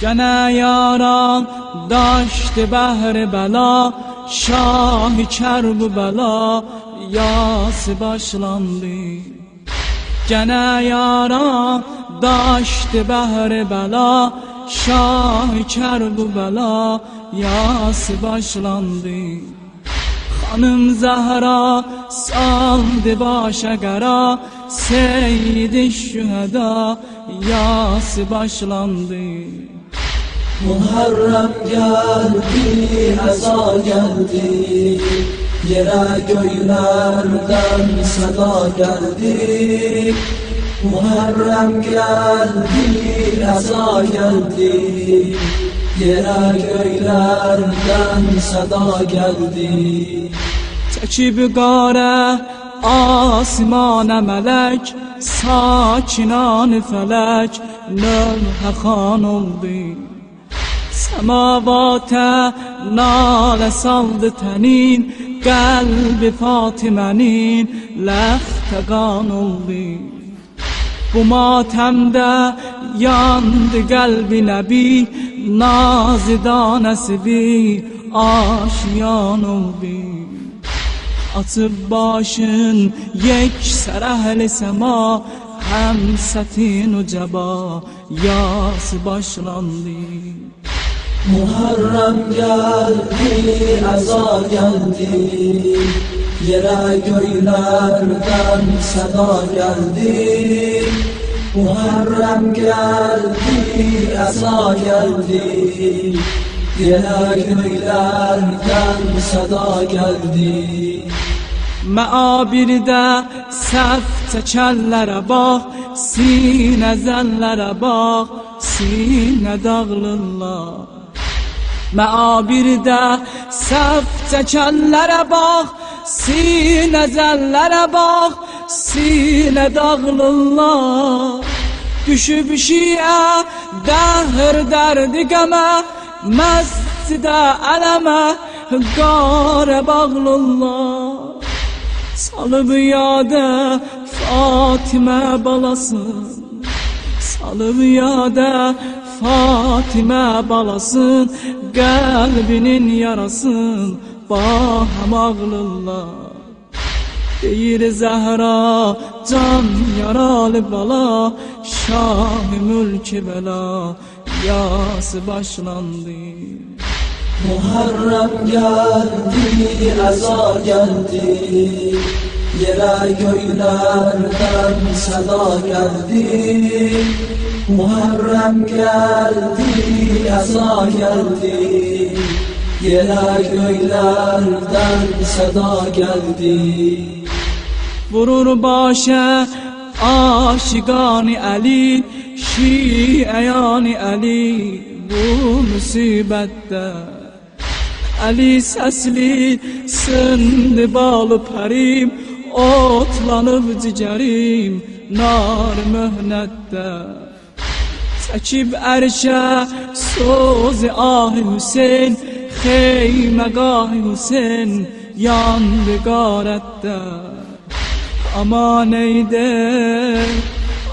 Gene yaran daştı behri bela Şah kerbu bela Yası başlandı. Gene yaran daştı behri bela Şah kerbu bela Yası başlandı. Hanım Zahra saldı başa gara Seyyid-i şüheda yası başlandı Muharrem geldi, eza geldi. Yere göylerden seda geldi. Muharrem geldi, eza geldi. Yere göylerden seda geldi. Çekib qara asmana melek Sakinan felek Lövhə xan oldu سماواته نال سالد تنین قلب فاطمانین لخت قان اللی بماتم ده یاند قلب نبی نازدان سبی آشیان اللی اطب باشن یک سر اهل سما هم ستین و جبا یاس باشن Muharrem geldi, eza geldi Yere göylerden seda geldi. Muharrem geldi, eza geldi Yere göylerden seda geldi. Məabirdə səhv çəkənlərə bax Sinə zəllərə bax Sinə dağılırlar Məabirdə səhv çəkənlərə bax Sinə zəllərə bax Sinə dağılırlar Düşüb şiə dəhr dərdi qəmə Məscidə ələmə Qare bağlıllah Salıp yada Fatime balasın. Salıp yada Fatime balasın Kalbinin yarasın Baham ağlıllah Deyir Zəhra can yaralı bala. Şah-ı mülk bela Yası başlandı. Muharrem geldi, eza geldi. Yere göylerden seda geldi Muharrem geldi, eza geldi. Yere göylerden seda geldi. Vurur başa aşıgani Ali Şieyani Ali bu musibette. Ali sesli sındı balı perim Otlanıp cigerim nar mühnette عجیب ارشه سوز آه حسین خیمگاه حسین یان بگارت در. امان ای دل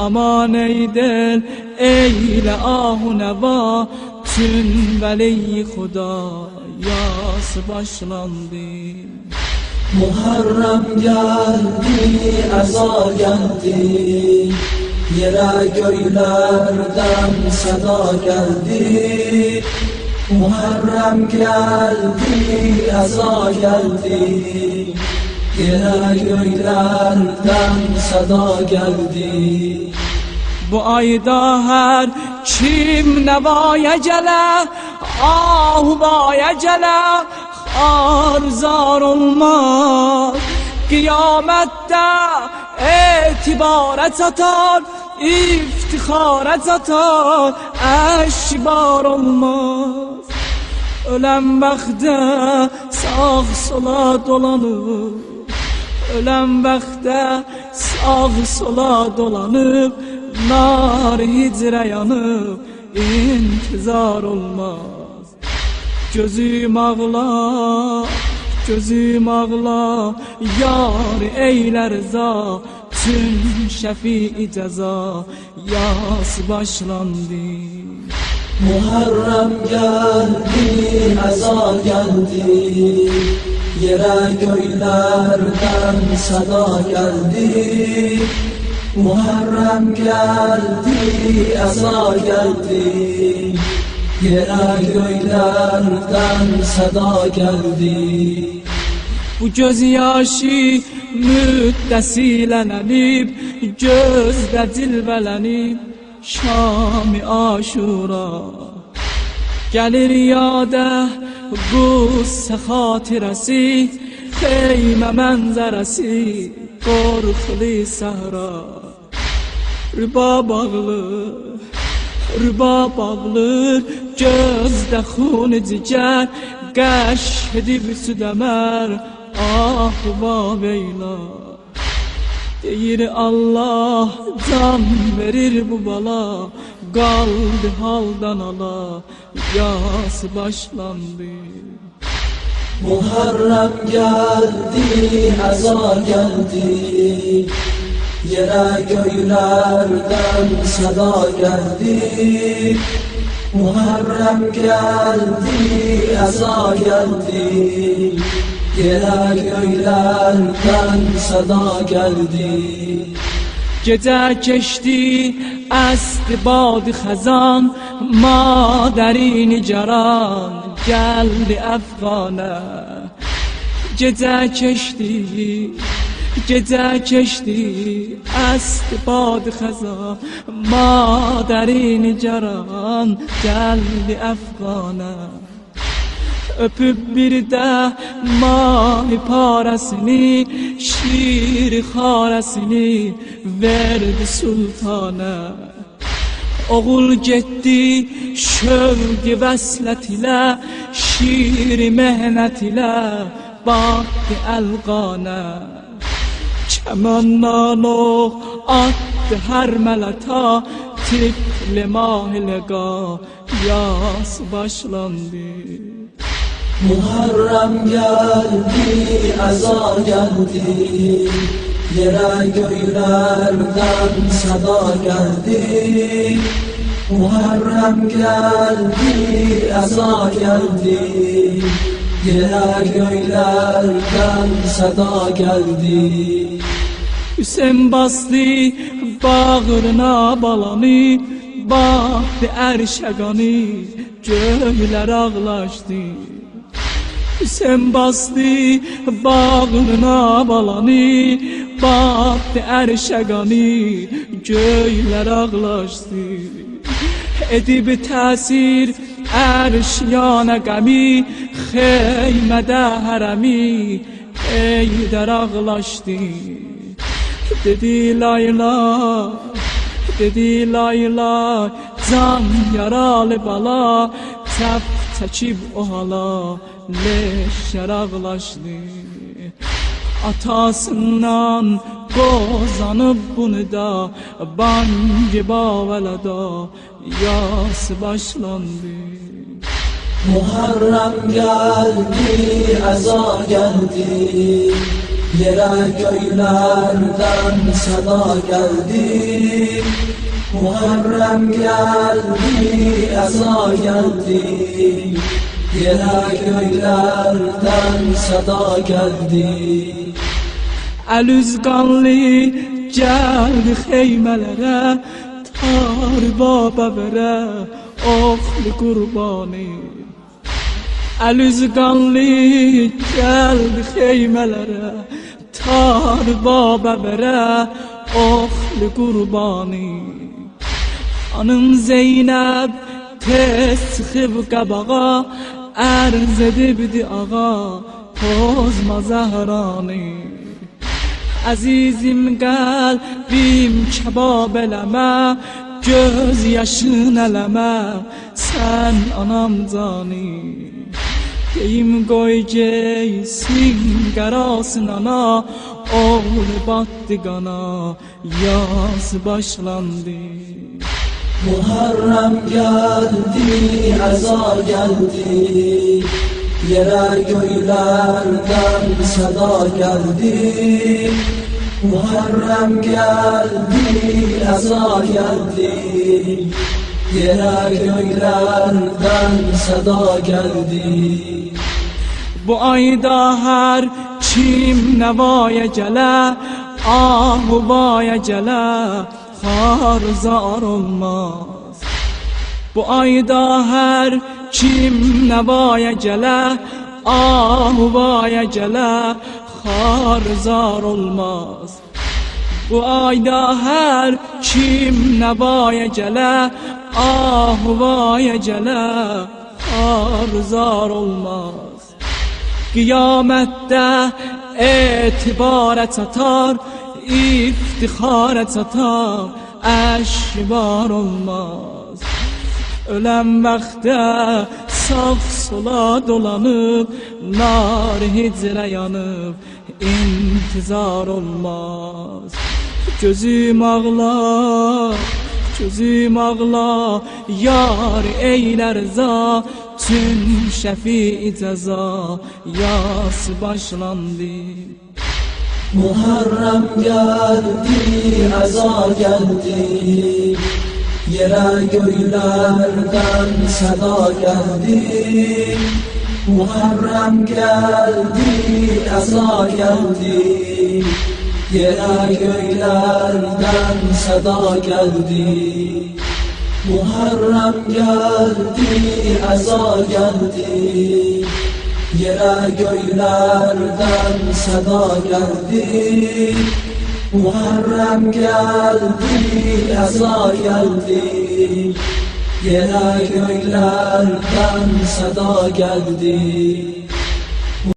امان ای دل ای آه و نوا چون ولی خدا یاس باشلاندی محرم گردی ازا گردی گلگویلردم صدا کردی. محرم کردی. ازا کردی گلگویلردم صدا کردی. بو آیدا هر چیم نوای جله آه بای جله خار زار المار Qiyamətdə etibarə çatar, iftixarə çatar, əşbar olmaz. Ölən bəxtdə sağ sola dolanır, ölən bəxtdə sağ sola dolanıb, nar hicrə yanıb, intizar olmaz. Gözüm ağlar, gözüm ağla Yar eylər rıza Tüm şəfi cəza Yas başlandı. Muharrem geldi, eza geldi. Yere göylerden sada geldi. Muharrem geldi, eza geldi Yere göylerden sada geldi Bu gözyaşı müddəsilənənib Gözdə Şami aşura Gəlir yadə qussə xatirəsi Xeymə mənzərəsi Qorxuli səhra Rüba bağlı Rüba bağlır Gözdə xun cigər Qəş edib südəmər Ah va veyla Deyir Allah can verir bu bala Qaldı haldan ala Yas başlandı. Muharrem geldi, eza geldi Yere köylerden sada geldi Muharrem geldi, eza geldi Yere köylerden sada geldi Gece کشتی ast باد khazan Ma در این جران جلد Gece گدر جده کشتی است باد خزا ما در این جران جلد افغانه اپ بیرده ما پارسنی شیر خارسنی ورد سلطانه اغول جدی شوگ وصلتی لا شیر مهنتی لا باقی القانه Ox attı hər mələta Tifli mahiləqa yas başlandı. Muharrem geldi, eza geldi Yere göylerden sada geldi. Muharrem geldi, eza geldi Yere göylerden sada geldi. Hüseyin bastı bağrına balanı Baxdı ərşəqanı Göylər ağlaşdı Hüseyin bastı bağrına balanı Baxdı ərşəqanı Göylər ağlaşdı Edib təsir عرش یا خیمه دارمی، حرمی ای در آغلاشتی. دیدی لایلا دیدی لایلا زم یارال بالا تپ تچیب o hala leşler ağlaşdı Atasından qozanıb bunu da Bangi bavələdə Yas başlandı. Muharrem geldi, eza geldi. Yere göylerden sada geldi. Muharrem geldi, eza geldi. Yere göylerden sada geldi. Əlüz qanlı gəldi xeymələrə آر با بابر اخلی قربانی. الیزگانلی جل خیمه لر تار با بابر اخلی قربانی. آنم زینب تس خیب قباغا ارزدی بدی آغا. توز مزهرانی. Azizim qəlbim kebab eləmə Göz yaşın eləmə Sən anam cani Deyim qoy geysin qərasın ana. Oğul battı qana Yaz başlandı. Muharrem geldi, eza geldi Yere göylerden sada geldi. Muharrem geldi, eza geldi. Yere göylerden sada geldi. Bu ayda her kim nevaya gele Ah vaya gele zar olmaz. Bu ayda her چیم نوای جل آه وای جل خار زار الماس. و آیدا هر چیم نوای جل آه وای جل خار زار الماس. قیامت ده اعتبارت ستار افتخارت ستار اشبار الماس. Ölən vaxtda sağ sola dolanıb, nar hicrə yanıb, intizar olmaz. Gözüm ağlar, gözüm ağlar, yar eylər za, tüm şəfi cəza, yas başlandı. Muharrem geldi, eza geldi Yere göylerden sada geldi Muharrem geldi, eza geldi. Yere göylerden sada geldi Muharrem geldi, eza geldi. Yere göylerden sada geldi Muharrem geldi, eza geldi. Yere göylerden sada geldi